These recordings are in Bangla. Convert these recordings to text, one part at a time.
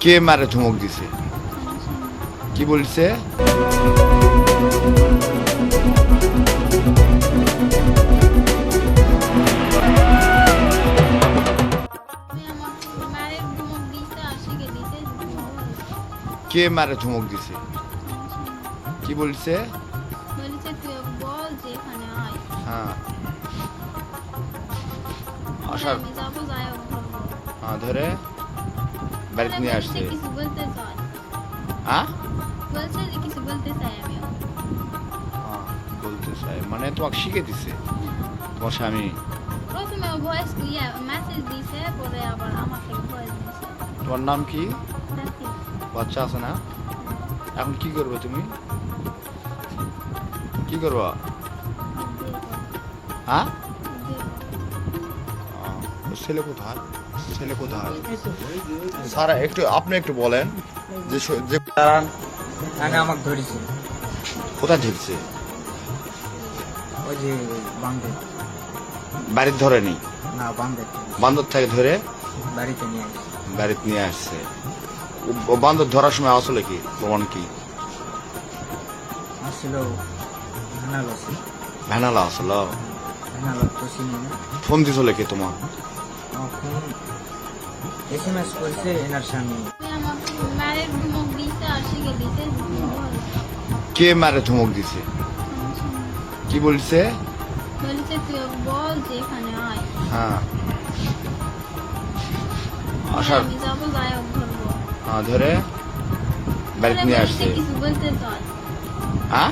কে মারে ধমক দিছে? কি বলছে? কে মারে ধমক দিছে? কি বলছে? বলেছে তুই বল যে আয় হ্যাঁ। আসার হ্যাঁ ধরে বাড়িতে নিয়ে আসছে। হ্যাঁ? বলতে চাই হ্যাঁ, মানে তোমাকে শিখে দিছে। তোমার স্বামী প্রথমে ভয়েস ইয়ে মেসেজ দিছে পরে আবার আমাকে ভয়েস দিছে। তোমার নাম কি? বাচ্চা আছে না? এখন কি করবে তুমি? কি করবা। হ্যাঁ? ছেলে কোথায়? ছেলে কোথায়? স্যার একটু আপনি একটু বলেন যে যে আগে আমাকে ধরেছে। কোথায় ধরছে? ওই যে বাড়ির ধরেনি? না বান্দর থেকে। ধরে বাড়িতে নিয়ে বাড়িতে নিয়ে আসছে। বান্দর ধরার সময় আসলে কি? প্রমাণ কি? ভ্যানালা আসলো। তো ফোন দিছিল কি তোমার? তখন এস এম এস করেছে এনার স্বামী। কে মারে ধমক দিছে? কি বলছে? বলেছে তুই বল যে এখানে আয়। হ্যাঁ। আসার হ্যাঁ ধরে বাড়িতে নিয়ে আসছে। কিছু বলতে হ্যাঁ?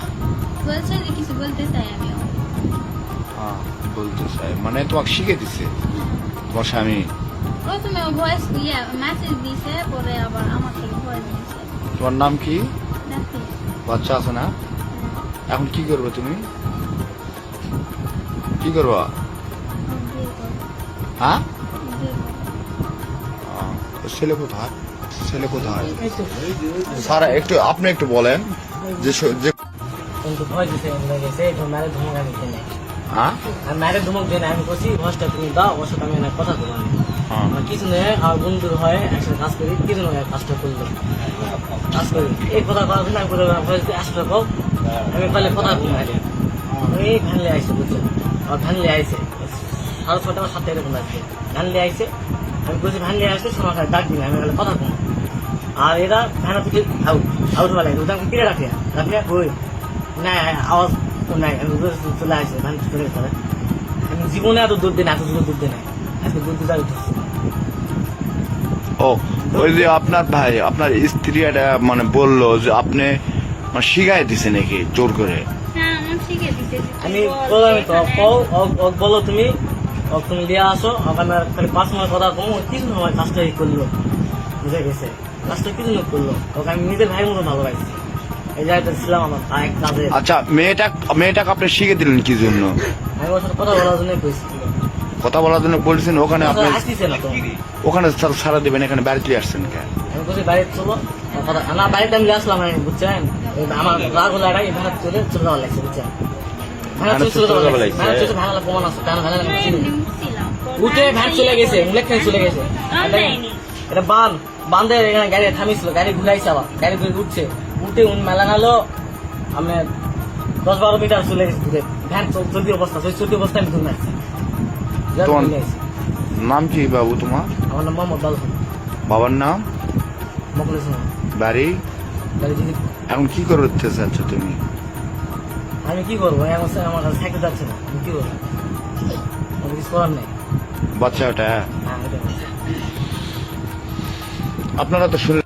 কিছু বলতে চাই আমিও। হ্যাঁ বলতে চাই মানে তোমাকে শিখে দিছে? তোমার স্বামী প্রথমে ভয়েস ইয়ে মেসেজ দিছে পরে আবার আমাকে ভয়েস দিছে। তোমার নাম কি? বাচ্চা আছে না? এখন কি করবে তুমি? কি করবা? হ্যাঁ? ছেলে কোথায়? ছেলে কোথায়? স্যার একটু আপনি একটু বলেন যে যে কিন্তু ভয় দিতে লেগেছে তো মারে ধমক আমি দিই নাই হ্যাঁ আর মারে ধমক নাই আমি বলছি ভয়েসটা তুমি দাও ওর সাথে আমি কথা বললাম হ্যাঁ আমার কিছু নেই আমার বন্ধুর হয় একসাথে কাজ করি কিছু নয় কাজটা করল কাজ করি এই কথা জন্য আমি ভয়েস আসলে আমি পারলে কথা আগে এই ভ্যানলে আইসে বুঝছ আর ভ্যানলে আইসে সাড়ে ছটা বা সাতটা এরকম লাগছে ভ্যানলে আইসে আমি বলছি ভ্যানলে আসলে সময় ডাক দিন আমি বলে কথা কম আর এরা ভ্যানা থেকে আউট আউট লাগে ওটা কিনে রাখে রাখে ওই না আওয়াজ নাই আমি চলে চলে আমি জীবনে এত আজকে ও ওই যে আপনার ভাই আপনার স্ত্রী একটা মানে বলল যে আপনি মানে শিখাই দিছে নাকি জোর করে? হ্যাঁ আমি বললাম তো ও বলো তুমি ও তুমি দিয়ে আসো ওখানে খালি পাঁচ মিনিট কথা কম কিছু সময় কাজটা করল বুঝে গেছে। কাজটা কিছু করল ওকে আমি নিজের ভাইয়ের মতো ভালোবাসি। আচ্ছা মেয়েটা মেয়েটাকে আপনি শিখে দিলেন কি জন্য? কথা বলার জন্য কথা বলার জন্য বলছেন ওখানে আপনি ওখানে সারা দেবেন এখানে আসছেন কেন? বাড়িতে চলো ও কথা না বাড়িতে আমি আসলাম আমি বুঝছেন? আমার রাগ হলো এটাই এখানে চলে চলে যাওয়া লাগছে বুঝছেন? উঠে ভ্যান চলে গেছে ইলেকশন চলে গেছে। এটা- এটা বান বান্ধে এখানে গাড়ি থামিছিল গাড়ি ঘুরাইছে আবার গাড়ি ঘুরে উঠছে। উঠে উন মেলা নালো আমি দশ বারো মিটার চলে গেছে ঘুরে ভ্যান চল- চলতি অবস্থা সেই চলতি অবস্থা আমি ঘুরে আসছি। নাম কি বাবু তোমার? আমার নাম মোহাম্মদ বাবার নাম? মকলেশ বাড়ি? এখন কি করতে চাচ্ছ তুমি? আমি কি করব? আমার আমার কাছে থাকতে যাচ্ছে না। আমি কি করব? আমার কিছু করার নেই। বাচ্চাটা? হ্যাঁ এটা বলছি। আপনারা তো শুনলেন